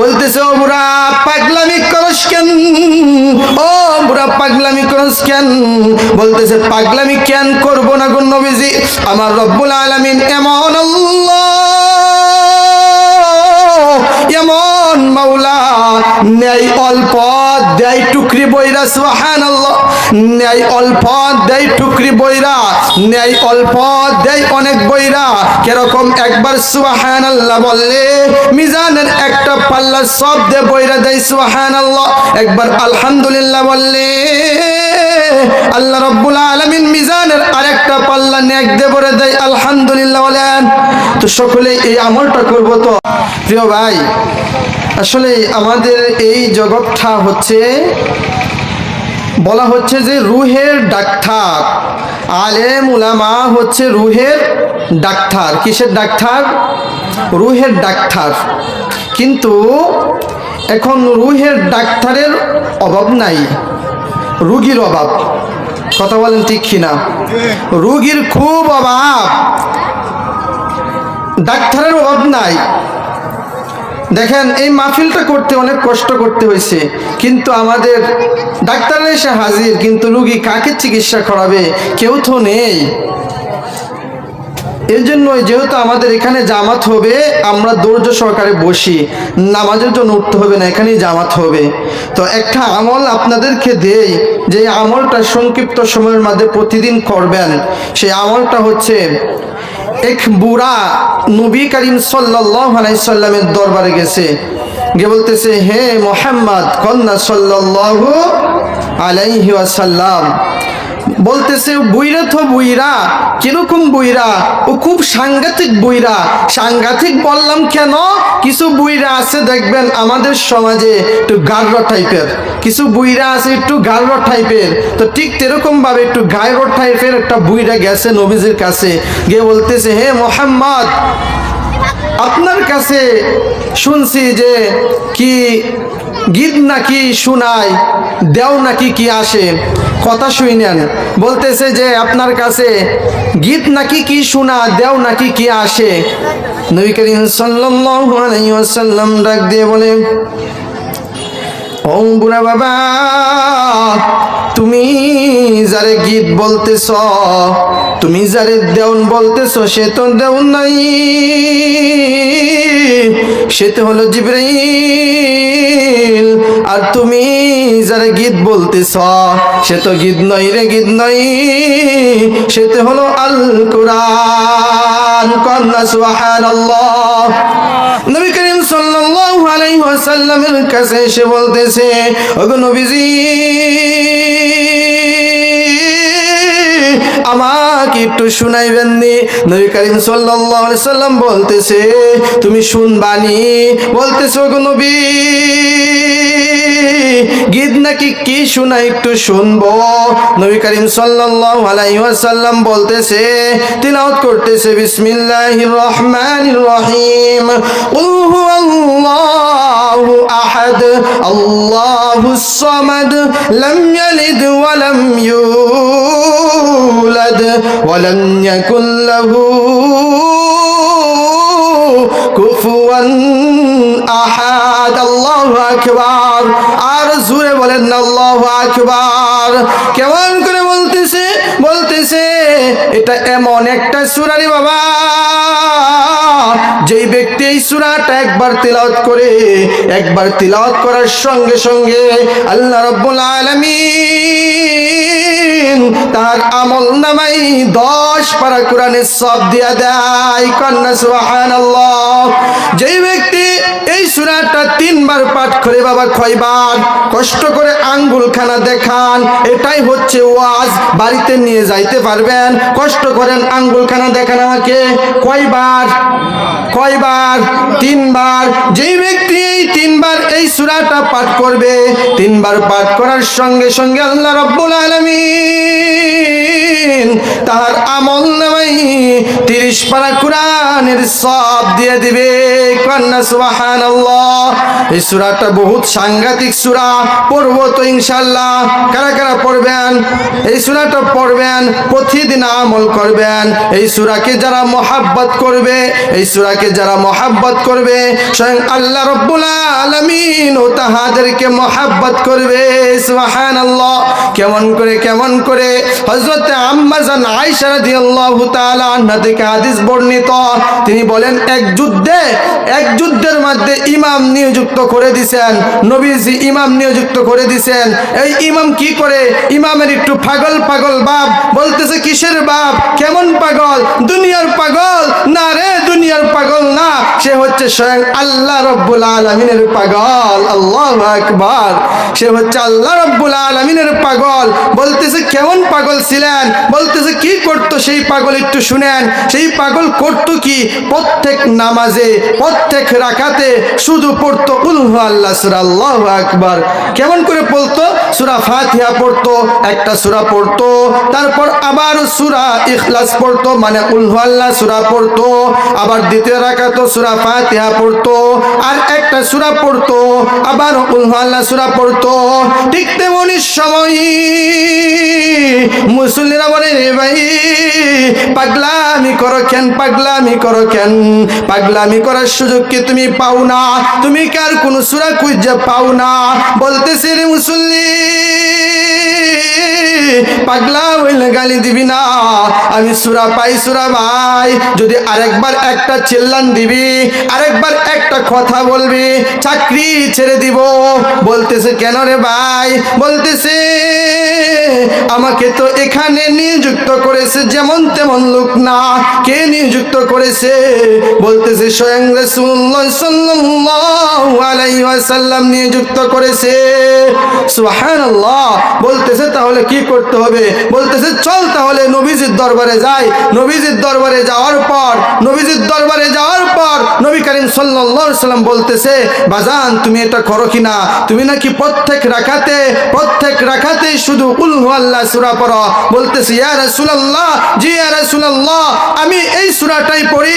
বলতেছে, ও বুড়া, পাগলামি করস কেন? ও বুড়া, পাগলামি করস কেন? বলতেছে, পাগলামি কেন করব না গো নবীজি? আমার রব্বুল আলামিন এমন ন্যায় অল্প দেয় টুকরি বইরা সুহান ন্যায় অল্প দেয় টুকরি বইরা, ন্যায় অল্প দেয় অনেক বইরা। কীরকম একবার সুহান বললে, মিজানের একটা পাল্লা সব দে বইরা দেয় সুহান আল্লাহ একবার আলহামদুলিল্লাহ বললে, আল্লাহ রব্বুল আলমিন মিজানের আরেকটা পাল্লা নেক দে বলে দেয়, আলহামদুলিল্লাহ বলেন। তো সকলে এই আমলটা করব তো। প্রিয় ভাই আসলে আমাদের এই জগৎটা হচ্ছে, বলা হচ্ছে যে রুহের ডাক্তার আলেম উলামা হচ্ছে রুহের ডাক্তার কিসের ডাক্তার রুহের ডাক্তার কিন্তু এখন রুহের ডাক্তারের অভাব নাই। রুগীর অভাব। কথা বলেন ঠিক কিনা? রুগীর খুব অভাব। ডাক্তারের অভাব নাই। দেখেন, এই মাহফিলটা করতে অনেক কষ্ট করতে হয়েছে, কিন্তু আমাদের ডাক্তাররা এসে হাজির, কিন্তু রুগী কাকে চিকিৎসা করাবে? কেউ তো নেই। এর জন্য যেহেতু আমাদের এখানে জামাত হবে, আমরা ধৈর্য সহকারে বসি, নামাজের জন্য উঠতে হবে না, এখানেই জামাত হবে। তো একটা আমল আপনাদেরকে দেই, যে আমলটা সংক্ষিপ্ত সময়ের মধ্যে প্রতিদিন করবেন। সেই আমলটা হচ্ছে এক বুড়া নবী করিম সাল্লামের দরবারে গেছে। গে বলতেছে, হে মোহাম্মদ, কন্যা সাল্লাহ আলাইহি ওয়াসাল্লাম বলতেছে, বুইরা তো বুইরা, কীরকম বুইরা? ও খুব সাংঘাতিক বুইরা। সাংঘাতিক বললাম কেন? কিছু বুইরা আছে দেখবেন আমাদের সমাজে একটু গার্র টাইপের। কিছু বুইরা আছে একটু গার্র টাইপের। তো ঠিক তেরকম ভাবে একটু গায়র টাইপের একটা বুইরা গেছে নবীজির কাছে। গিয়ে বলতেছে, হে মোহাম্মদ আপনার কাছে শুনছি যে কি গীত নাকি শোনায়, দেও নাকি কি আসে? কথা শুই নেন। বলতেছে যে আপনার কাছে গীত নাকি কি শোনা, দেও নাকি কি আসে? নবী করিম ওয়াসাল্লাম ডাক দিয়ে বলে ও বুড়া বাবা, তুমি যারে গীত বলতেছ, তুমি যারে দেউন বলতেছ, সে তো দেউন নাই। সে তো হলো জিব্রাইল। আর তুমি যারে গীত বলতেছ, সে তো গীত নয় রে, গীত নয় সে তো হলো আল কোরআন কন্যা সুবহানাল্লাহ। নবী সাল্লাল্লাহু আলাইহি ওয়াসাল্লামের কাছে এসে বলতেছে ওগো নবীজি আমাকে একটু শুনাইবেন নি। নবী করিম সাল্লাল্লাহু আলাইহি সাল্লাম বলতেছে, তুমি শুনবানি? বলতেছে, ওগো নবী, গীত নাকি কি শোনা একটু শুনব? নবী করিম সাল্লাল্লাহু আলাইহি ওয়াসাল্লাম বলতেছে, তিলাওয়াত করতেছে, বিসমিল্লাহির রহমানির রহিম। কুল হুয়াল্লাহু আহাদ, আল্লাহুস সামাদ, লাম ইয়ালিদ ওয়া লাম ইউলাদ লাহু কুফুয়ান আহাদ আল্লাহু আকবার আর জুড়ে বলেন আকবার। কেমন করে বলতেছে? বলতেছে, এটা এমন একটা সূরা রে বাবা। যেই ব্যক্তি এই সুরাটা একবার তেলাওয়াত করে, একবার তেলাওয়াত করার সঙ্গে সঙ্গে আল্লাহ রাব্বুল আলামিন তার আমল নামাই দশ পারা কোরআনের সব দিয়া দেয়। কন্যা, সুবহানাল্লাহ। যেই ব্যক্তি এই সূরাটা তিনবার পাঠ করে বাবা কয়বার কষ্ট করে আঙ্গুলখানা দেখান, এটাই হচ্ছে ওয়াজ, বাড়িতে নিয়ে যাইতে পারবেন। কষ্ট করেন আঙ্গুলখানা দেখান আমাকে কয়বার? কয়বার? তিনবার। যেই ব্যক্তি এই তিনবার এই সূরাটা পাঠ করবে, তিনবার পাঠ করার সঙ্গে সঙ্গে আল্লাহ রাব্বুল আলামিন তার আমল নামাই তিরিশ পারা কোরআনের সব দিয়ে দিবে। কন্যা, সুবহানাল্লাহ। এই সূরাটা বহুত সাংঘাতিক সূরা। পড়ব তো ইনশাআল্লাহ। কারা কারা পড়বেন? এই সূরাটা পড়বেন, প্রতিদিন আমল করবেন। এই সূরাকে যারা মহাব্বত করবে, এই সূরাকে যারা মহাব্বত করবে, স্বয়ং আল্লাহ রব্বুল জমিন ও তাহাদেরকে মহাব্বত করবে। সুবহানাল্লাহ। কেমন করে কেমন করে? হযরত আম্মাজান আয়েশা রাদিয়াল্লাহু তাআলা আনহা থেকে হাদিস বর্ণিত। তিনি বলেন, এক যুদ্ধে, এক যুদ্ধের মধ্যে ইমাম নিযুক্ত করে দিছেন। নবীজি ইমাম নিযুক্ত করে দিছেন। এই ইমাম কি করে? ইমামের একটু পাগল পাগল বাপ। বলতেছে, কিসের বাপ? কেমন পাগল? দুনিয়ার পাগল না রে দুনিয়ার পাগল না সে হচ্ছে স্বয়ং আল্লাহ রব্বুল আলমিনের পাগল, আল্লাহ আকবার। সে হচ্ছে আল্লাহ রব্বুল আলমিনের পাগল। বলতেছে, কেমন পাগল ছিলেন? বলতেছে, কি করতো সেই পাগল একটু শুনেন। সেই পাগল করতো কি? প্রত্যেক নামাজে, প্রত্যেক রাখাতে শুধু পড়তো উলহু আল্লাহ, সুরা আল্লাহ আকবার। কেমন করে পড়তো? সুরা ফাতিহা পড়তো, একটা সুরা পড়তো, তারপর আবার সুরা ইখলাস পড়তো মানে উলহু আল্লাহ, সুরা পড়তো, আবার দ্বিতীয় রাখাতো সুরা ফাতিহা পড়তো, আর একটা সুরা পড়তো, আবার আল্লাহ সুরা পড়তো। ঠিক তেমনই সময় মুসল্লিরা বলে, রে ভাই, পাগলামি করো কেন, পাগলামি করো কেন? পাগলামি করার সুযোগ কি তুমি পাও না? তুমি কার কোন সুরা খুঁজে পাও না? বলতেছে রে মুসল্লি পাগলা হইলে গালি দিবি না। আমি সুরা পাই, সুরা ভাই যদি আরেকবার একটা চিল্লান দিবি, আরেকবার একটা কথা বলবি, চাকরি ছেড়ে দিব। বলতেছে, কেন রে ভাই? বলতেছে আমাকে তো এখানে নিযুক্ত করেছে, যেমন তেমন লোক না। কে নিযুক্ত করেছে? বলতেছে, স্বয়ং রাসূলুল্লাহ সাল্লাল্লাহু আলাইহি ওয়াসাল্লাম নিযুক্ত করেছে। সুবহানাল্লাহ। বলতেছে, তাহলে কি করতে হবে? বলতেছে, চল তাহলে নবীজির দরবারে যাই। নবীজির দরবারে যাওয়ার পর, নবীজির দরবারে যাওয়ার পর নবী করিম সাল্লাল্লাহু আলাইহি সাল্লাম বলতেছে, বাজান, তুমি এটা করো কিনা তুমি নাকি প্রত্যেক রাখাতে প্রত্যেক রাখাতে শুধু উলহু আল্লাহ সূরা পড়ো বলতেছে জি আমি এই সুরাটাই পড়ি।